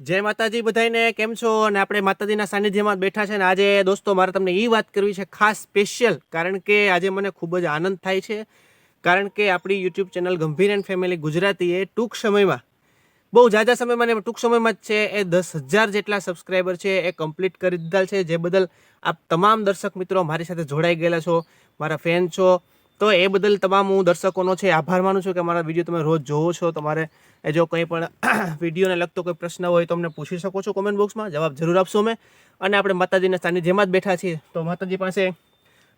જય માતાજી બધાને કેમ છો? અને આપણે માતાજીના સાનિધ્યમાં બેઠા છે ને આજે દોસ્તો, મારે તમને એ વાત કરવી છે ખાસ સ્પેશિયલ, કારણ કે આજે મને ખૂબ જ આનંદ થાય છે. કારણ કે આપણી YouTube channel Gambhir and family Gujarati એ ટૂંક સમયમાં, બહુ જાજા સમયમાં ને ટૂંક સમયમાં જ છે, એ દસ હજાર જેટલા સબસ્ક્રાઈબર છે, એ કમ્પ્લીટ કરી દીધા છે, જે બદલ આપ તમામ દર્શક મિત્રો મારી સાથે જોડાઈ ગયેલા છો, મારા ફેન છો તો એ બદલ તમામ હું દર્શકોનો છે આભાર માનું છું કે મારા વીડિયો તમે રોજ જોવો છો. તમારે જો કંઈ પણ વિડીયોને લગતો કોઈ પ્રશ્ન હોય તો અમને પૂછી શકો છો કોમેન્ટ બોક્સમાં જવાબ જરૂર આપશો અમે. અને આપણે માતાજીના સાનિધ્યમાં જ બેઠા છીએ. તો માતાજી પાસે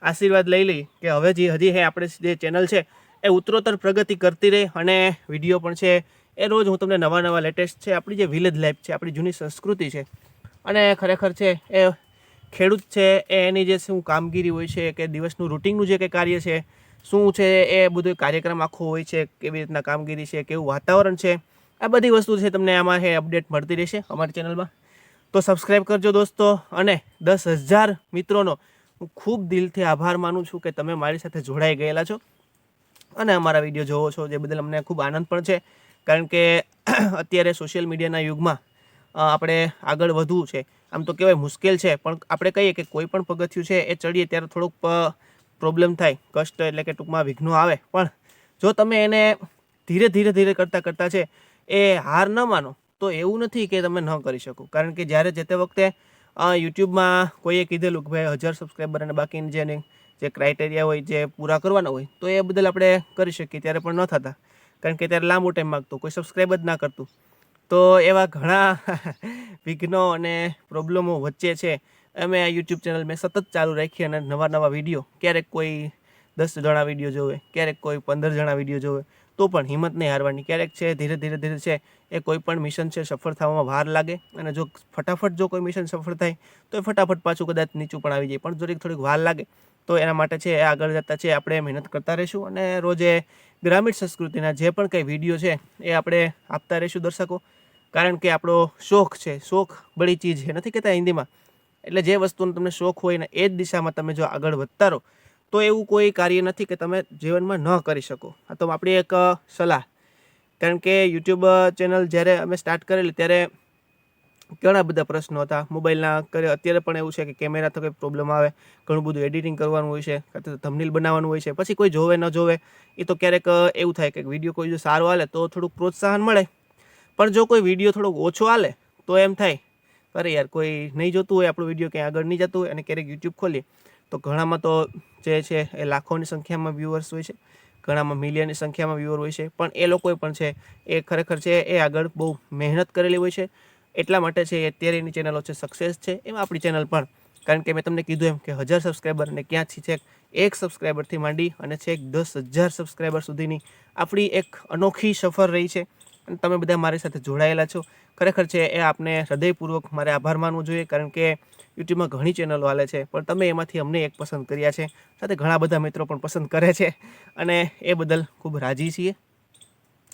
આશીર્વાદ લઈ લઈ કે હવે જે હજી હે આપણે જે ચેનલ છે એ ઉત્તરોત્તર પ્રગતિ કરતી રહે અને વીડિયો પણ છે એ રોજ હું તમને નવા નવા લેટેસ્ટ છે, આપણી જે વિલેજ લાઈફ છે, આપણી જૂની સંસ્કૃતિ છે અને ખરેખર છે એ ખેડૂત છે એની જે શું કામગીરી હોય છે કે દિવસનું રૂટિનનું જે કંઈ કાર્ય છે શું છે એ બધું કાર્યક્રમ આખો હોય છે, કેવી રીતના કામગીરી છે, કેવું વાતાવરણ છે, આ બધી વસ્તુ છે તમને આમાં હે અપડેટ મળતી રહેશે અમારી ચેનલમાં તો સબસ્ક્રાઈબ કરજો દોસ્તો અને દસ હજાર મિત્રોનો હું ખૂબ દિલથી આભાર માનું છું કે તમે મારી સાથે જોડાઈ ગયેલા છો અને અમારા વીડિયો જોવો છો, જે બદલ અમને ખૂબ આનંદ પણ છે. કારણ કે અત્યારે સોશિયલ મીડિયાના યુગમાં આપણે આગળ વધવું છે. આમ તો કહેવાય મુશ્કેલ છે, પણ આપણે કહીએ કે કોઈ પણ પગથિયું છે એ ચડીએ ત્યારે થોડુંક પ્રોબ્લેમ થાય, કષ્ટ એટલે કે ટૂંકમાં વિઘ્નો આવે. પણ જો તમે એને ધીરે ધીરે ધીરે કરતાં કરતાં છે, એ હાર ન માનો, તો એવું નથી કે તમે ન કરી શકો. કારણ કે જ્યારે જે તે વખતે યુટ્યુબમાં કોઈએ કીધેલું કે ભાઈ હજાર સબસ્ક્રાઈબર અને બાકીની જેની જે ક્રાઇટેરિયા હોય, જે પૂરા કરવાના હોય, તો એ બદલ આપણે કરી શકીએ ત્યારે પણ ન થતા. કારણ કે ત્યારે લાંબો ટાઈમ માગતો, કોઈ સબસ્ક્રાઈબ જ ના કરતું. તો એવા ઘણા વિઘ્નો અને પ્રોબ્લેમો વચ્ચે છે અમે આ યુટ્યુબ ચેનલ મેં સતત ચાલુ રાખી અને નવા નવા વીડિયો ક્યારેક કોઈ દસ જણા વીડિયો જોવે, ક્યારેક કોઈ પંદર જણા વીડિયો જોવે, તો પણ હિંમત નહીં હારવાની. ક્યારેક છે, ધીરે ધીરે ધીરે છે, એ કોઈ પણ મિશન છે સફળ થવામાં વાર લાગે અને જો ફટાફટ જો કોઈ મિશન સફળ થાય, તો એ ફટાફટ પાછું કદાચ નીચું પણ આવી જાય. પણ જો થોડીક વાર લાગે, તો એના માટે છે, એ આગળ જતાં છે, આપણે મહેનત કરતા રહીશું અને રોજે ગ્રામીણ સંસ્કૃતિના જે પણ કંઈ વીડિયો છે, એ આપણે આપતા રહીશું દર્શકો. કારણ કે આપણો શોખ છે, શોખ બળી ચીજ છે. નથી કહેતા હિન્દીમાં? એટલે જે વસ્તુનો તમને શોખ હોય ને એ જ દિશામાં તમે જો આગળ વધતા રહો, તો એવું કોઈ કાર્ય નથી કે તમે જીવનમાં ન કરી શકો. આ તો આપણી એક સલાહ. કારણ કે યુટ્યુબ ચેનલ જ્યારે અમે સ્ટાર્ટ કરેલી ત્યારે ઘણા બધા પ્રશ્નો હતા. મોબાઈલના કરે, અત્યારે પણ એવું છે કે કેમેરા તો કંઈ પ્રોબ્લેમ આવે. ઘણું બધું એડિટિંગ કરવાનું હોય છે, કાં તો ધમનીલ બનાવવાનું હોય છે. પછી કોઈ જોવે, ન જોવે, એ તો ક્યારેક એવું થાય કે વીડિયો કોઈ જો સારો હાલે તો થોડુંક પ્રોત્સાહન મળે. પણ જો કોઈ વીડિયો થોડોક ઓછો હાલે તો એમ થાય અરે યાર, કોઈ નહીં જોતું હોય આપણો વીડિયો ક્યાંય આગળ નહીં જતું હોય અને ક્યારેક યુટ્યુબ ખોલીએ, તો ઘણામાં તો જે છે એ લાખોની સંખ્યામાં વ્યૂઅર્સ હોય છે, ઘણામાં મિલિયનની સંખ્યામાં વ્યૂઅર હોય છે, પણ એ લોકોએ પણ છે, એ ખરેખર છે, એ આગળ બહુ મહેનત કરેલી હોય છે, એટલા માટે છે અત્યારે એની ચેનલો છે સક્સેસ છે, એમાં આપણી ચેનલ પણ, કારણ કે મેં તમને કીધું એમ કે હજાર સબસ્ક્રાઈબર અને ક્યાંથી છે, એક સબસ્ક્રાઈબરથી માંડી અને છેક દસ હજાર સબસ્ક્રાઈબર સુધીની આપણી એક અનોખી સફર રહી છે અને તમે બધા મારી સાથે જોડાયેલા છો. ખરેખર છે, એ આપને હૃદયપૂર્વક મારે આભાર માનવો જોઈએ, કારણ કે યુટ્યુબમાં ઘણી ચેનલો હાલે છે, પણ તમે એમાંથી અમને એક પસંદ કર્યા છે. સાથે ઘણા બધા મિત્રો પણ પસંદ કરે છે, અને એ બદલ ખૂબ રાજી છીએ.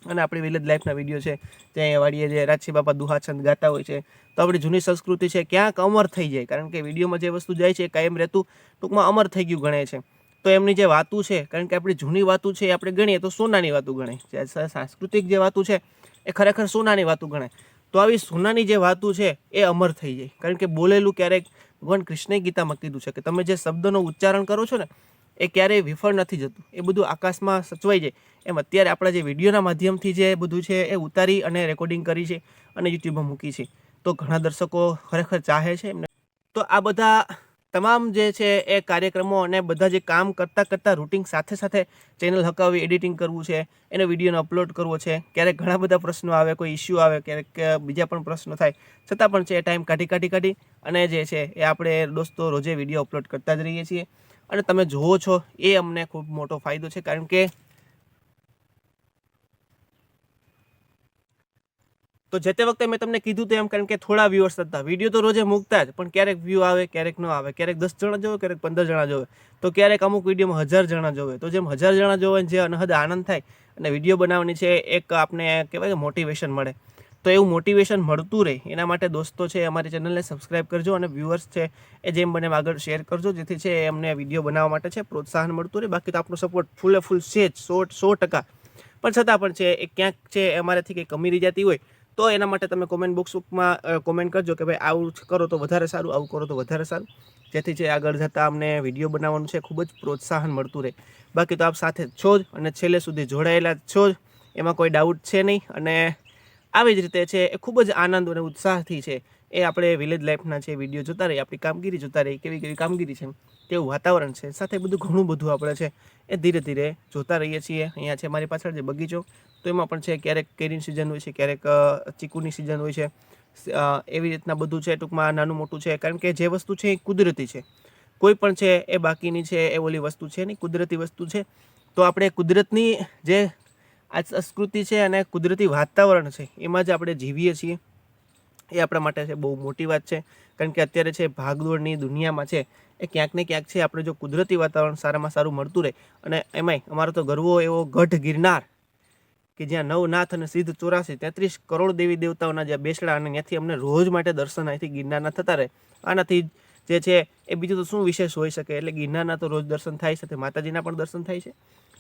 અને આપણી વિલેજ લાઈફના વીડિયો છે, ત્યાં વાળીએ જે રાજસી બાપા દુહા છંદ ગાતા હોય છે, તો આપણી જૂની સંસ્કૃતિ છે, ક્યાંક અમર થઈ જાય, કારણ કે વિડીયોમાં જે વસ્તુ જાય છે, એ કાયમ રહેતું ટૂંકમાં અમર થઈ ગયું ગણે છે. તો એમની જે વાતું છે, કારણ કે આપણી જૂની વાતું છે એ આપણે ગણીએ તો સોનાની વાતું ગણાય. સાંસ્કૃતિક જે વાતું છે એ ખરેખર સોનાની વાતું ગણાય. તો આવી સોનાની જે વાતું છે એ અમર થઈ જાય. કારણ કે બોલેલું ક્યારેક ભગવાન કૃષ્ણે ગીતામાં કીધું છે કે તમે જે શબ્દનો ઉચ્ચારણ કરો છો ને, એ ક્યારેય વિફળ નથી જતું. એ બધું આકાશમાં સચવાઈ જાય. એમ અત્યારે આપણા જે વિડીયોના માધ્યમથી જે બધું છે એ ઉતારી અને રેકોર્ડિંગ કરી છે અને યુટ્યુબમાં મૂકી છે. તો ઘણા દર્શકો ખરેખર ચાહે છે એમને. તો આ બધા તમામ જે છે એ કાર્યક્રમો અને બધા જે કામ કરતાં કરતાં રૂટિન સાથે સાથે ચેનલ હકાવી, એડિટિંગ કરવું છે, એને વિડીયોને અપલોડ કરવો છે, ક્યારેક ઘણા બધા પ્રશ્નો આવે, કોઈ ઇસ્યુ આવે, ક્યારેક બીજા પણ પ્રશ્નો થાય, છતાં પણ છે એ ટાઈમ કાઢી કાઢી કાઢી અને જે છે એ આપણે દોસ્તો રોજે વીડિયો અપલોડ કરતા જ રહીએ છીએ. અને તમે જુઓ છો એ અમને ખૂબ મોટો ફાયદો છે કારણ કે તો જે તે વખતે મેં તમને કીધું તેમ કારણ કે થોડા વ્યૂઅર્સ હતા. વીડિયો તો રોજે મૂકતા જ, પણ ક્યારેક વ્યૂ આવે, ક્યારેક ન આવે. ક્યારેક દસ જણા જોવે, ક્યારેક પંદર જણા જોવે. તો ક્યારેક અમુક વિડીયોમાં હજાર જણા જોવે. તો જેમ હજાર જણા જોવે જે અનહદ આનંદ થાય, અને વીડિયો બનાવવાની છે એક આપને કહેવાય કે મોટિવેશન મળે. તો એવું મોટિવેશન મળતું રહે. એના માટે દોસ્તો છે, અમારી ચેનલને સબસ્ક્રાઇબ કરજો અને વ્યૂઅર્સ છે, એ જેમ બને આગળ શેર કરજો. જેથી છે, એમને વીડિયો બનાવવા માટે છે, પ્રોત્સાહન મળતું રહે. બાકી તો આપણો સપોર્ટ ફૂલે ફૂલ છે જ, સો સો ટકા. પણ છતાં પણ છે, એ ક્યાંક છે, અમારાથી કંઈ કમી રહી જતી હોય તો એના માટે તમે કોમેન્ટ બોક્સમાં કોમેન્ટ કરજો કે ભાઈ આવું કરો તો વધારે સારું, આવું કરો તો વધારે સારું. જેથી જે આગળ જતાં અમને વીડિયો બનાવવાનું છે ખૂબ જ પ્રોત્સાહન મળતું રહે. બાકી તો આપ સાથે છો જ અને છેલ્લે સુધી જોડાયેલા છો જ. એમાં કોઈ ડાઉટ છે નહીં અને આવી જ રીતે છે એ ખૂબ જ આનંદ અને ઉત્સાહથી છે. એ આપણે વિલેજ લાઈફના છે વીડિયો જોતા રહીએ આપણી કામગીરી જોતા રહીએ કેવી કેવી કામગીરી છે તેવું વાતાવરણ છે. સાથે બધું ઘણું બધું આપણે છે એ ધીરે ધીરે જોતા રહીએ છીએ. અહીંયા છે મારી પાછળ જે બગીચો, તો એમાં પણ છે ક્યારેક કેરીની સિઝન હોય છે, ક્યારેક ચીકુની સિઝન હોય છે. એવી રીતના બધું છે ટૂંકમાં નાનું મોટું છે. કારણ કે જે વસ્તુ છે એ કુદરતી છે. કોઈ પણ છે એ બાકીની છે એ ઓલી વસ્તુ છે નહીં, કુદરતી વસ્તુ છે. તો આપણે કુદરતની જે આ સંસ્કૃતિ છે અને કુદરતી વાતાવરણ છે, એમાં જ આપણે જીવીએ છીએ. એ આપણા માટે છે બહુ મોટી વાત છે. કારણ કે અત્યારે છે ભાગદોડની દુનિયામાં છે એ ક્યાંક ને ક્યાંક છે આપણે જો કુદરતી વાતાવરણ સારામાં સારું મળતું રહે. અને એમાંય અમારો તો ગરવો એવો ગઢ ગિરનાર, કે જ્યાં નવનાથ અને સિદ્ધ ચોરાસી તેત્રીસ કરોડ દેવી દેવતાઓના જ્યાં બેસડા અને ત્યાંથી અમને રોજ માટે દર્શન અહીંથી ગિરનારના થતા રહે. આનાથી જે છે એ બીજું તો શું વિશેષ હોઈ શકે? એટલે ગિરનારના તો રોજ દર્શન થાય સાથે માતાજીના પણ દર્શન થાય છે.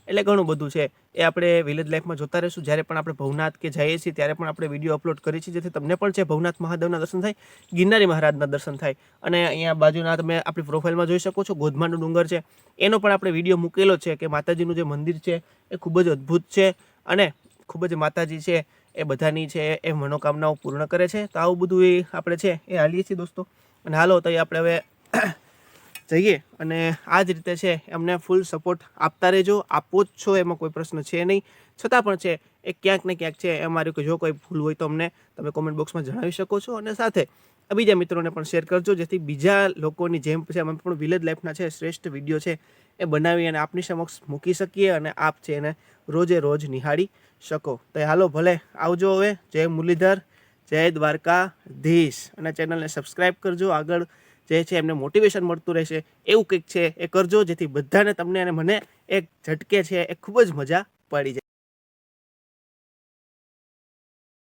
એટલે ઘણું બધું છે. એ આપણે વિલેજ લાઈફમાં જોતા રહીશું. જ્યારે પણ આપણે ભવનાથ કે જઈએ છીએ, ત્યારે પણ આપણે વીડિયો અપલોડ કરીએ છીએ. જેથી તમને પણ છે ભવનાથ મહાદેવના દર્શન થાય, ગિરનારી મહારાજના દર્શન થાય. અને અહીંયા બાજુના તમે આપણી પ્રોફાઇલમાં જોઈ શકો છો, ગોધમાનો ડુંગર છે. એનો પણ આપણે વીડિયો મૂકેલો છે કે માતાજીનું જે મંદિર છે, એ ખૂબ જ અદ્ભુત છે અને ખૂબ જ માતાજી છે, એ બધાની છે, એ મનોકામનાઓ પૂર્ણ કરે છે. તો આવું બધું એ આપણે છે, એ હાલીએ છીએ દોસ્તો. અને હાલો, તો એ આપણે હવે જઈએ. અને આ જ રીતે છે, એમને ફૂલ સપોર્ટ આપતા રહેજો. આપો જ છો, એમાં કોઈ પ્રશ્ન છે નહીં. છતાં પણ છે, એ ક્યાંક ને ક્યાંક છે કે જો કોઈ ભૂલ હોય તો અમને તમે કોમેન્ટ બોક્સમાં જણાવી શકો છો. અને સાથે બીજા મિત્રોને પણ શેર કરજો, જેથી બીજા લોકોની જેમ છે, અમે પણ વિલેજ લાઈફના છે, શ્રેષ્ઠ વીડિયો છે, એ બનાવી અને આપની સમક્ષ મૂકી શકીએ અને આપ છે, એને રોજે રોજ નિહાળી શકો. તો હાલો, ભલે. આવજો હવે. જય મુરલીધર, જય દ્વારકાધીશ. અને ચેનલને સબસ્ક્રાઈબ કરજો. આગળ જે છે એમને મોટિવેશન મળતું રહેશે, એવું કંઈક છે, એ કરજો, જેથી બધાને તમને અને મને એક ઝટકે છે, એ ખૂબ જ મજા પડી જાય.